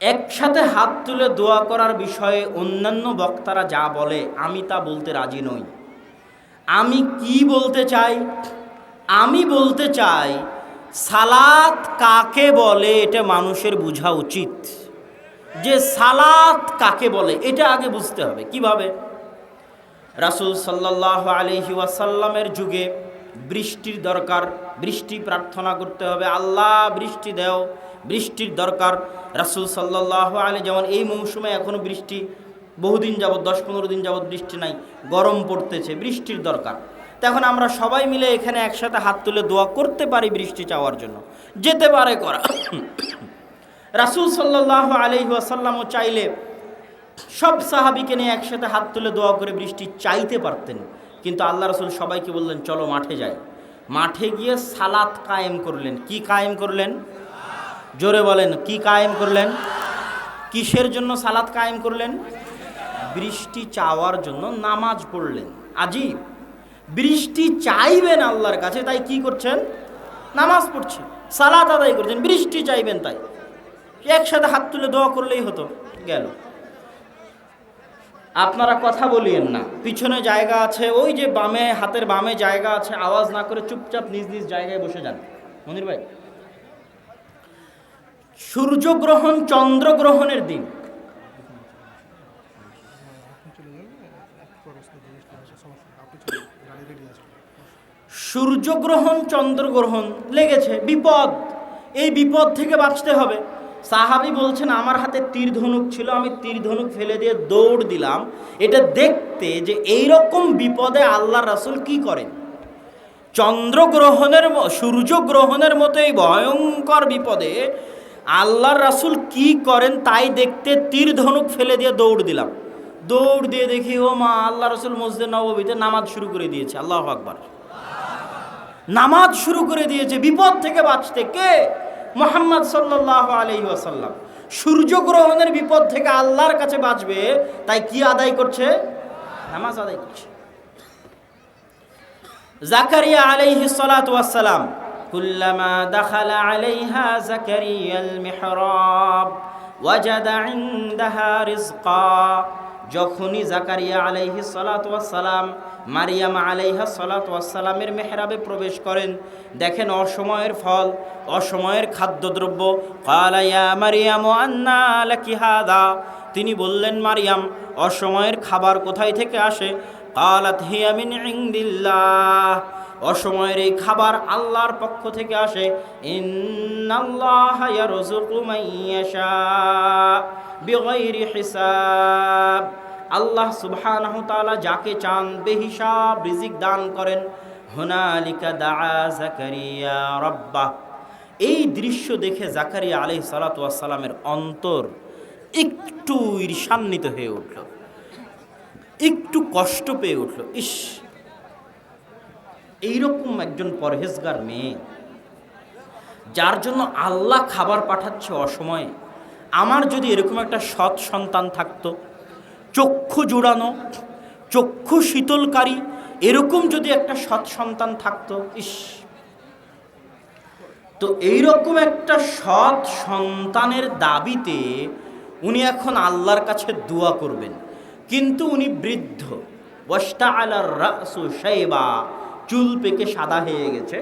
একসাথে হাত তুলে দোয়া করার বিষয়ে অন্যান্য বক্তারা যা বলে, আমি তা বলতে রাজি নই। আমি কি বলতে চাই? আমি বলতে চাই, সালাত কাকে বলে এটা মানুষের বোঝা উচিত। যে সালাত কাকে বলে, এটা আগে বুঝতে হবে। কীভাবে? রাসূল সাল্লাহ আলহি ওয়াসাল্লামের যুগে বৃষ্টির দরকার, বৃষ্টি প্রার্থনা করতে হবে, আল্লাহ বৃষ্টি দেও। বৃষ্টির দরকার, রাসূল সাল্লাহ আলী যেমন এই মৌসুমে এখনও বৃষ্টি, বহুদিন যাবৎ, দশ পনেরো দিন যাবৎ বৃষ্টি নাই, গরম পড়তেছে, বৃষ্টির দরকার। তখন আমরা সবাই মিলে এখানে একসাথে হাত তুলে দোয়া করতে পারি বৃষ্টি চাওয়ার জন্য। যেতে পারে করা। রাসূল সাল্লাহ আলহি ওয়াসাল্লামও চাইলে সব সাহাবিকে নিয়ে একসাথে হাত তুলে দোয়া করে বৃষ্টি চাইতে পারতেন। কিন্তু আল্লাহ রসুল সবাইকে বললেন, চলো মাঠে যাই। মাঠে গিয়ে সালাত কায়েম করলেন। কি কায়েম করলেন? জোরে বলেন, কি কায়েম করলেন? কিসের জন্য সালাত কায়েম করলেন? বৃষ্টি চাওয়ার জন্য নামাজ পড়লেন। আজীব। বৃষ্টি চাইবেন আল্লাহর কাছে, তাই কি করছেন? নামাজ পড়ছেন। সালাত আদায় করছেন, বৃষ্টি চাইবেন তাই। একসাথে হাত তুলে দোয়া করলেই হতো, গেল। আপনারা কথা বলিয়েন না। পিছনে জায়গা আছে, ওই যে বামে, হাতের বামে জায়গা আছে, আওয়াজ না করে চুপচাপ নিজ নিজ জায়গায় বসে যান। মনির ভাই, সূর্যগ্রহণ চন্দ্রগ্রহণের দিন। সূর্যগ্রহণ, চন্দ্রগ্রহণ লেগেছে, বিপদ। এই বিপদ থেকে বাঁচতে হবে। সাহাবি বলছেন, আমার হাতে তীর ধনুক ছিল, আমি তীর ধনুক ফেলে দিয়ে দৌড় দিলাম। এটা দেখতে যে এই রকম বিপদে আল্লাহ রাসুল কি করেন? চন্দ্রগ্রহণের সূর্যগ্রহণের মতো এই ভয়ঙ্কর বিপদে আল্লাহর রাসুল কি করেন তাই দেখতে তীর ধনুক ফেলে দিয়ে দৌড় দিলাম। দৌড় দিয়ে দেখি, ও মা আল্লাহ রসুল মসজিদ নববীতে নামাজ শুরু করে দিয়েছে। আল্লাহ আকবার। নামাজ শুরু করে দিয়েছে, বিপদ থেকে বাঁচতে। কে? মোহাম্মদ সাল্লাহ আলহি আসাল্লাম সূর্যগ্রহণের বিপদ থেকে আল্লাহর কাছে বাঁচবে, তাই কি আদায় করছে? নামাজ আদায় করছে। জাকারিয়া আলাইহি কুল্লামা দাখালা আলাইহা জাকারিয়া আল মিহরাব, ওয়াজাদা ইনদাহা রিজকা। যখনই জাকারিয়া আলাইহি ওয়াসসালাম মারিয়াম আলাইহা সালাতু ওয়াসসালামের মেহরাবে প্রবেশ করেন। দেখেন অসময়ের ফল, অসময়ের খাদ্যদ্রব্য। ক্বালা ইয়া মারিয়াম, আন্না হাদা? তিনি বললেন, মারিয়াম, অসময়ের খাবার কোথায় থেকে আসে? কালাত, হিয়া মিন ইনদিল্লাহ। অসময়ের এই খাবার আল্লাহর পক্ষ থেকে আসে। ইন্নাল্লাহ বিগাইরি হিসাব। আল্লাহ তাআলা যাকে চান বেহিসাব, রিজিক দান করেন। হুনালিকা দাআ জাকারিয়া রাব্বাহ। এই দৃশ্য দেখে জাকারিয়া আলাইহিস সালাতু ওয়াস সালামের অন্তর একটু ঈর্ষান্বিত হয়ে উঠল। একটু কষ্ট পেয়ে উঠল। ইস, এইরকম একজন পরহেজগার মেয়ে, যার জন্য আল্লাহ খাবার পাঠাচ্ছে অসময়ে, আমার যদি এরকম একটা সৎ সন্তান থাকতো চক্ষু জোড়ানো, চক্ষু শীতলকারী, এরকম যদি একটা সৎ সন্তান থাকতো, ইস। তো এইরকম একটা সৎ সন্তানের দাবিতে উনি এখন আল্লাহর কাছে দোয়া করবেন। কিন্তু উনি বৃদ্ধ। ওয়াস্তা আলার রাসু সাইবা চুল পেকে সাদা হয়ে গেছে,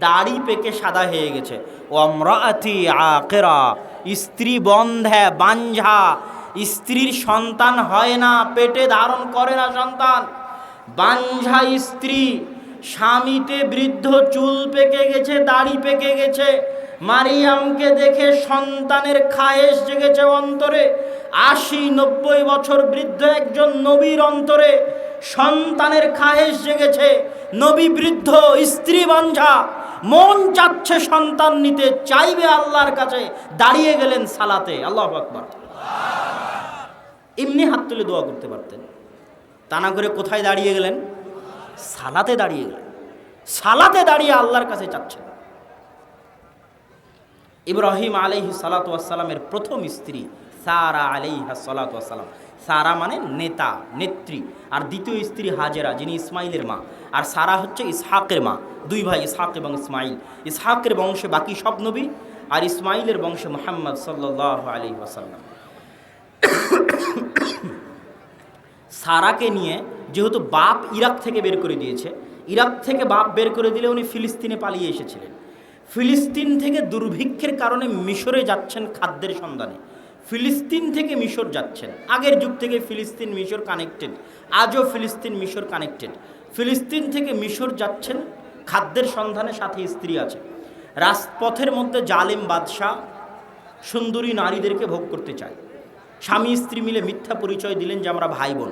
দাড়ি পেকে সাদা হয়ে গেছে। ও আমরাতি আকেরা স্ত্রী বন্ধে বাঞ্ঝা স্ত্রীর সন্তান হয় না, পেটে ধারণ করে না সন্তান। বাঞ্ঝা স্ত্রী, স্বামীতে বৃদ্ধ চুল পেকে গেছে, দাড়ি পেকে গেছে। মারিয়ামকে দেখে সন্তানের খায়েশ জেগেছে অন্তরে। আশি নব্বই বছর বৃদ্ধ একজন নবীর অন্তরে সন্তানের খায়েশ জেগেছে। নবী বৃদ্ধ, স্ত্রী বাঞ্ঝা, মন চাচ্ছে সন্তান নিতে, চাইবে আল্লাহর কাছে, দাঁড়িয়ে গেলেন সালাতে। আল্লাহ আকবর। এমনি হাত তুলে দোয়া করতে পারতেন। তা না করে কোথায় দাঁড়িয়ে গেলেন? সালাতে দাঁড়িয়ে গেলেন। সালাতে দাঁড়িয়ে আল্লাহর কাছে চাচ্ছেন। ইব্রাহিম আলাইহি সালাতামের প্রথম স্ত্রী সারা আলাইহা সালাতাম সারা মানে নেতা, নেত্রী। আর দ্বিতীয় স্ত্রী হাজেরা, যিনি ইসমাইলের মা। আর সারা হচ্ছে ইসহাকের মা। দুই ভাই, ইসহাক এবং ইসমাইল। ইসহাকের বংশে বাকি সব নবী আর ইসমাইলের বংশে মোহাম্মদ সাল্লাহ আলী ওয়াসাল্লাম। সারাকে নিয়ে যেহেতু বাপ ইরাক থেকে বের করে দিয়েছে, ইরাক থেকে বাপ বের করে দিলে উনি ফিলিস্তিনে পালিয়ে এসেছিলেন। ফিলিস্তিন থেকে দুর্ভিক্ষের কারণে মিশরে যাচ্ছেন খাদ্যের সন্ধানে। ফিলিস্তিন থেকে মিশর যাচ্ছেন। আগের যুগ থেকে ফিলিস্তিন মিশর কানেক্টেড আজও ফিলিস্তিন মিশর কানেক্টেড ফিলিস্তিন থেকে মিশর যাচ্ছেন, খাদ্যের সন্ধানে সাথে স্ত্রী আছে। রাজপথের মধ্যে জালেম বাদশাহ সুন্দরী নারীদেরকে ভোগ করতে চায়। স্বামী স্ত্রী মিলে মিথ্যা পরিচয় দিলেন যে আমরা ভাই বোন।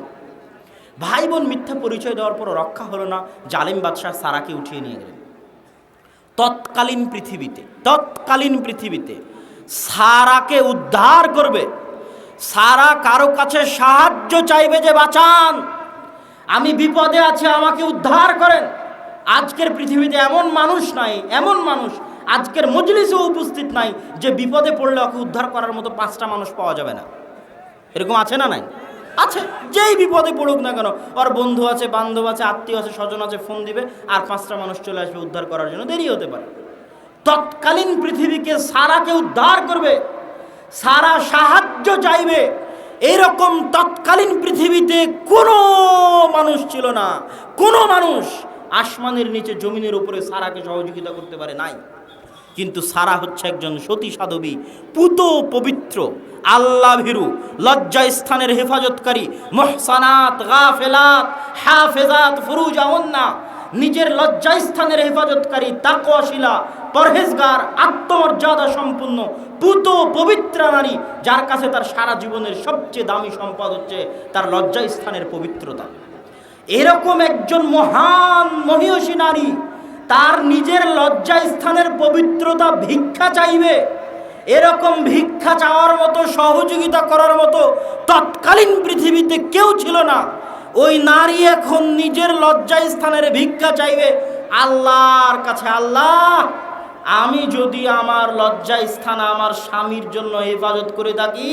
ভাই বোন মিথ্যা পরিচয় দেওয়ার পর রক্ষা হলো না, জালিম বাদশাহ সারাকে উঠিয়ে নিয়ে গেলেন। তৎকালীন পৃথিবীতে তৎকালীন পৃথিবীতে সারাকে উদ্ধার করবে। সারা কারও কাছে সাহায্য চাইবে যে বাঁচান। আমি বিপদে আছি, আমাকে উদ্ধার করেন। আজকের পৃথিবীতে এমন মানুষ নাই, এমন মানুষ আজকের মজলিসেও উপস্থিত নাই যে বিপদে পড়লে ওকে উদ্ধার করার মতো পাঁচটা মানুষ পাওয়া যাবে না। এরকম আছে না নাই? আছে। যেই বিপদে পড়ুক না কেন, ওর বন্ধু আছে, বান্ধব আছে, আত্মীয় আছে, স্বজন আছে, ফোন দিবে, আর পাঁচটা মানুষ চলে আসবে উদ্ধার করার জন্য। দেরি হতে পারে। তৎকালীন পৃথিবীকে সারাকে উদ্ধার করবে, সারা সাহায্য চাইবে। এরকম তৎকালীন পৃথিবীতে কোনো মানুষ ছিল না। কোনো মানুষ আসমানের নিচে জমিনের উপরে সারাকে সহযোগিতা করতে পারে নাই। কিন্তু সারা হচ্ছে একজন সতী সাধবী পুত পবিত্র আল্লাহ ভীরু লজ্জা স্থানের হেফাজতকারী, মহসানাত, গাফেলাত, হাফেজাত, ফুরুজা অন্না নিজের লজ্জা স্থানের হেফাজতকারী, তাকওয়াশিলা, পরহেজগার, আত্মমর্যাদা সম্পূর্ণ, পুত পবিত্র নারী, যার কাছে তার সারা জীবনের সবচেয়ে দামি সম্পদ হচ্ছে তার লজ্জা স্থানের পবিত্রতা। এরকম একজন মহান মহিষী নারী তার নিজের লজ্জা স্থানের পবিত্রতা ভিক্ষা চাইবে। এরকম ভিক্ষা চাওয়ার মতো, সহযোগিতা করার মতো তৎকালীন পৃথিবীতে কেউ ছিল না। ওই নারী এখন নিজের লজ্জা স্থানের ভিক্ষা চাইবে আল্লাহর কাছে। আল্লাহ! আমি যদি আমার লজ্জা স্থান আমার স্বামীর জন্য হেফাজত করে থাকি,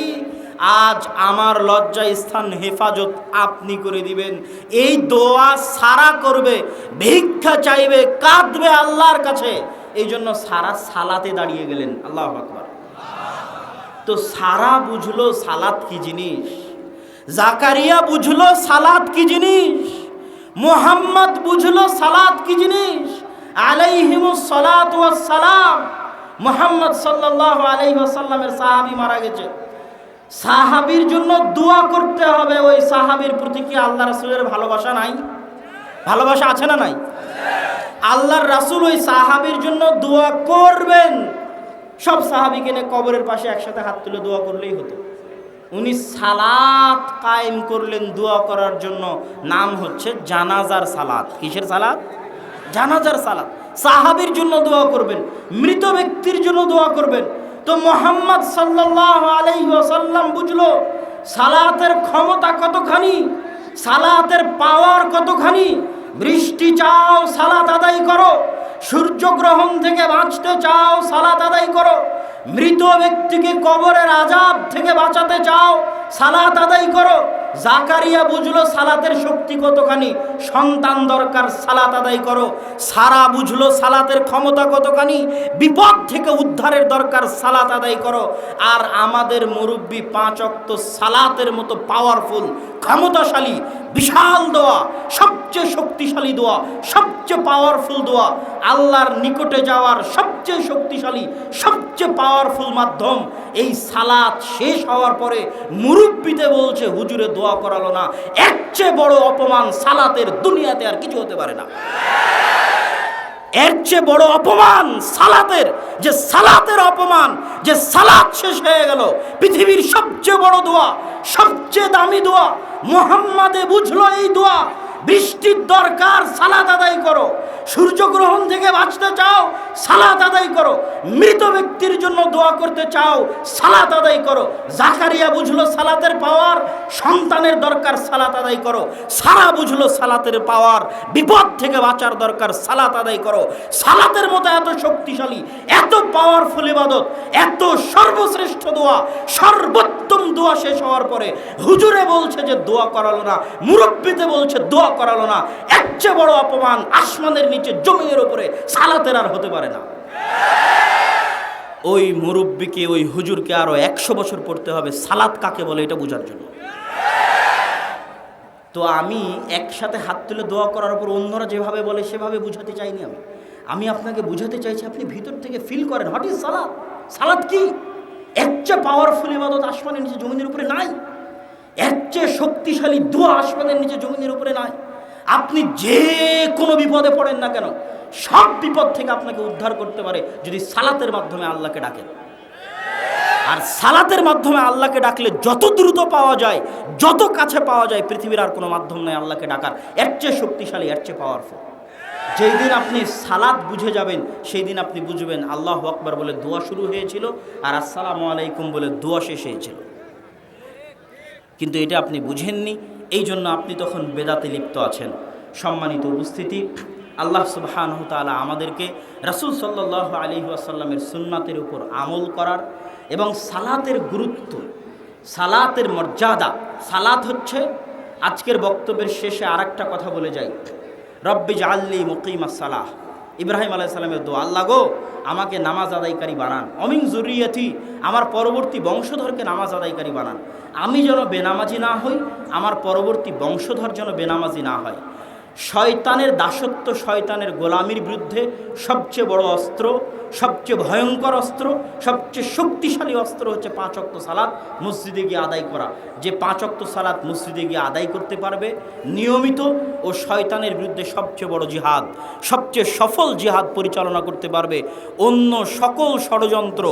আজ আমার লজ্জা স্থান হেফাজত আপনি করে দিবেন। এই দোয়া সারা করবে, ভিক্ষা চাইবে, কাঁদবে আল্লাহর কাছে। এই জন্য সারা সালাতে দাঁড়িয়ে গেলেন। আল্লাহ আকবার। তো সারা বুঝলো সালাত কি জিনিস? জাকারিয়া বুঝলো সালাত কি জিনিস? মোহাম্মদ বুঝলো সালাত কি জিনিস? সালাম। মোহাম্মদ মারা গেছে। জন্য করতে হবে। ওই প্রতি কি আল্লাহ রাসূলের ভালোবাসা নাই? ভালোবাসা আছে না নাই? আল্লাহর রাসূল ওই সাহাবীর জন্য দোয়া করবেন। সব সাহাবিকে কবরের পাশে একসাথে হাত তুলে দোয়া করলেই হতো। উনি সালাত কায়েম করলেন দোয়া করার জন্য। নাম হচ্ছে জানাজার সালাত। কিসের সালাত? জানাজার সালাত। সাহাবির জন্য দোয়া করবেন, মৃত ব্যক্তির জন্য দোয়া করবেন। তো মোহাম্মদ সাল্লাহ আলাইহি ওয়াসাল্লাম বুঝলো, সালাতের ক্ষমতা কতখানি, সালাতের পাওয়ার কতখানি? বৃষ্টি চাও, সালাত আদায় করো। সূর্যগ্রহণ থেকে বাঁচতে চাও, সালাত আদায় করো। মৃত ব্যক্তিকে কবরের আজাব থেকে বাঁচাতে চাও, সালাত আদায় করো। জাকারিয়া বুঝলো সালাতের শক্তি কতখানি? সন্তান দরকার, সালাত আদায় করো। সারা বুঝলো সালাতের ক্ষমতা কতখানি? বিপদ থেকে উদ্ধারের দরকার, সালাত আদায় করো। আর আমাদের মুরব্বী পাঁচ অক্ত সালাতের মতো পাওয়ারফুল ক্ষমতাশালী, বিশাল দোয়া, সবচেয়ে শক্তিশালী দোয়া, সবচেয়ে পাওয়ারফুল দোয়া, আল্লাহর নিকটে যাওয়ার সবচেয়ে শক্তিশালী, সবচেয়ে পাওয়ারফুল মাধ্যম, এই সালাত শেষ হওয়ার পরে মুরব্বিতে বলছে, হুজুরে, দোয়া করালো না। এর চেয়ে বড় অপমান সালাতের দুনিয়াতে আর কিছু হতে পারে না। এর চেয়ে বড় অপমান সালাতের, যে সালাতের অপমান, যে সালাত শেষ হয়ে গেল, পৃথিবীর সবচেয়ে বড় দোয়া, সবচেয়ে দামি দোয়া, মোহাম্মদে বুঝলো এই দোয়া, বৃষ্টির দরকার সালাত আদায় করো। সূর্যগ্রহণ থেকে বাঁচতে চাও, সালাত আদায় করো। মৃত ব্যক্তির জন্য দোয়া করতে চাও, সালাত আদায় করো। জাকারিয়া বুঝলো সালাতের পাওয়ার, সন্তানের দরকার, সালাত আদায় করো। সারা বুঝলো সালাতের পাওয়ার, বিপদ থেকে বাঁচার দরকার, সালাত আদায় করো। সালাতের মতো এত শক্তিশালী, এত পাওয়ারফুল ইবাদত, এত সর্বশ্রেষ্ঠ দোয়া, সর্বোত্তম দোয়া শেষ হওয়ার পরে হুজুরে বলছে যে দোয়া করালো না, মুরব্বিতে বলছে দোয়া করালো না। এর চেয়ে বড় অপমান আসমানের নিচে জমিনের উপরে সালাতের আর হতে পারে না। ওই মুরব্বীকে, ওই হুজুরকে আরও একশো বছর পড়তে হবে। সালাত কাকে বলে এটা বোঝার জন্য। তো আমি একসাথে হাত তুলে দোয়া করার উপর অন্যরা যেভাবে বলে সেভাবে বুঝাতে চাইনি আমি। আমি আপনাকে বুঝাতে চাইছি, আপনি ভিতর থেকে ফিল করেন হোয়াট ইজ সালাদ সালাদ কি? এর চেয়ে পাওয়ারফুল ইবাদত আসমানের নিচে জমিনের উপরে নাই। এর চেয়ে শক্তিশালী দোয়া আসমানের নিচে জমিনের উপরে নাই। আপনি যে কোনো বিপদে পড়েন না কেন, সব বিপদ থেকে আপনাকে উদ্ধার করতে পারে যদি সালাতের মাধ্যমে আল্লাহকে ডাকেন। আর সালাতের মাধ্যমে আল্লাহকে ডাকলে যত দ্রুত পাওয়া যায়, যত কাছে পাওয়া যায়, পৃথিবীর আর কোনো মাধ্যম নেই আল্লাহকে ডাকার। এর চেয়ে শক্তিশালী, এর চেয়ে পাওয়ারফুল যেই দিন আপনি সালাদ বুঝে যাবেন, সেই দিন আপনি বুঝবেন আল্লাহ আকবার বলে দোয়া শুরু হয়েছিল আর আসসালামু আলাইকুম বলে দোয়া শেষ হয়েছিল। কিন্তু এটা আপনি বুঝেননি এই জন্য আপনি তখন বেদাতে লিপ্ত আছেন। সম্মানিত উপস্থিতি, আল্লাহ সুবাহ আমাদেরকে রাসুল সাল্লাহ আলী আসাল্লামের সুন্নাতের উপর আমল করার এবং সালাতের গুরুত্ব, সালাতের মর্যাদা, সালাত হচ্ছে আজকের বক্তব্যের শেষে আর কথা বলে যাই। রব্বিজ আল্লি মুকিমা সালাহ। ইব্রাহিম আলাহ সাল্লামের দোয়া। আল্লাহ গো, আমাকে নামাজ আদায়কারী বানান। অমিন জরুরিয়াতি আমার পরবর্তী বংশধরকে নামাজ আদায়কারী বানান। আমি যেন বেনামাজি না হই, আমার পরবর্তী বংশধর যেন বেনামাজি না হয়। শয়তানের দাসত্ব, শয়তানের গোলামির বিরুদ্ধে সবচেয়ে বড় অস্ত্র, সবচেয়ে ভয়ঙ্কর অস্ত্র, সবচেয়ে শক্তিশালী অস্ত্র হচ্ছে পাঁচ অক্ত সালাদ মসজিদে গিয়ে আদায় করা। যে পাঁচ অক্ত সালাদ মসজিদে গিয়ে আদায় করতে পারবে, নিয়মিত ও শয়তানের বিরুদ্ধে সবচেয়ে বড় জিহাদ, সবচেয়ে সফল জিহাদ পরিচালনা করতে পারবে অন্য সকল ষড়যন্ত্র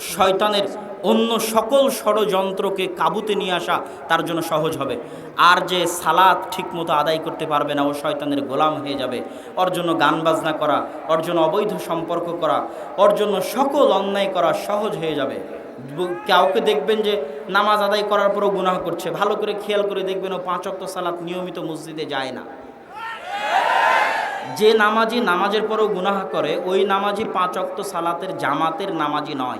শয়তানের অন্য সকল ষড়যন্ত্রকে কাবুতে নিয়ে আসা তার জন্য সহজ হবে। আর যে সালাদ ঠিকমতো আদায় করতে পারবে না, ও শয়তানের গোলাম হয়ে যাবে। ওর জন্য গান বাজনা করা, ওর জন্য অবৈধ সম্পর্ক করা, ওর জন্য সকল অন্যায় করা সহজ হয়ে যাবে। কাউকে দেখবেন যে নামাজ আদায় করার পরও গুনাহ করছে। ভালো করে খেয়াল করে দেখবেন ও পাঁচ অক্ত সালাত নিয়মিত মসজিদে যায় না। যে নামাজি নামাজের পরও গুনাহ করে, ওই নামাজি পাঁচ অক্ত সালাতের জামাতের নামাজি নয়।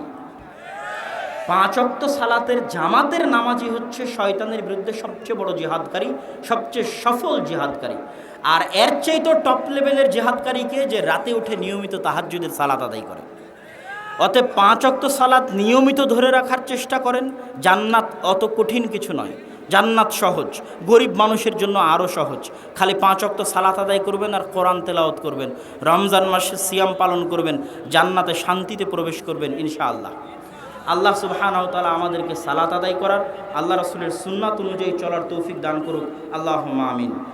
পাঁচ অক্ত সালাতের জামাতের নামাজি হচ্ছে শয়তানের বিরুদ্ধে সবচেয়ে বড় জিহাদকারী, সবচেয়ে সফল জিহাদকারী। আর এর চেয়ে তো টপ লেভেলের জিহাদকারীকে যে রাতে উঠে নিয়মিত তাহাজ্জুদের সালাত আদায় করে। অতএব পাঁচ অক্ত সালাত নিয়মিত ধরে রাখার চেষ্টা করেন। জান্নাত অত কঠিন কিছু নয়। জান্নাত সহজ। গরিব মানুষের জন্য আরও সহজ। খালি পাঁচ অক্ত সালাত আদায় করবেন আর কোরআন তেলাওত করবেন। রমজান মাসে সিয়াম পালন করবেন। জান্নাতে শান্তিতে প্রবেশ করবেন ইনশাআল্লাহ। আল্লাহ সুবহানাহু তাআলা আমাদেরকে সালাত আদায় করার, আল্লাহ রসুলের সুন্নাত অনুযায়ী চলার তৌফিক দান করুক। আল্লাহ আমিন।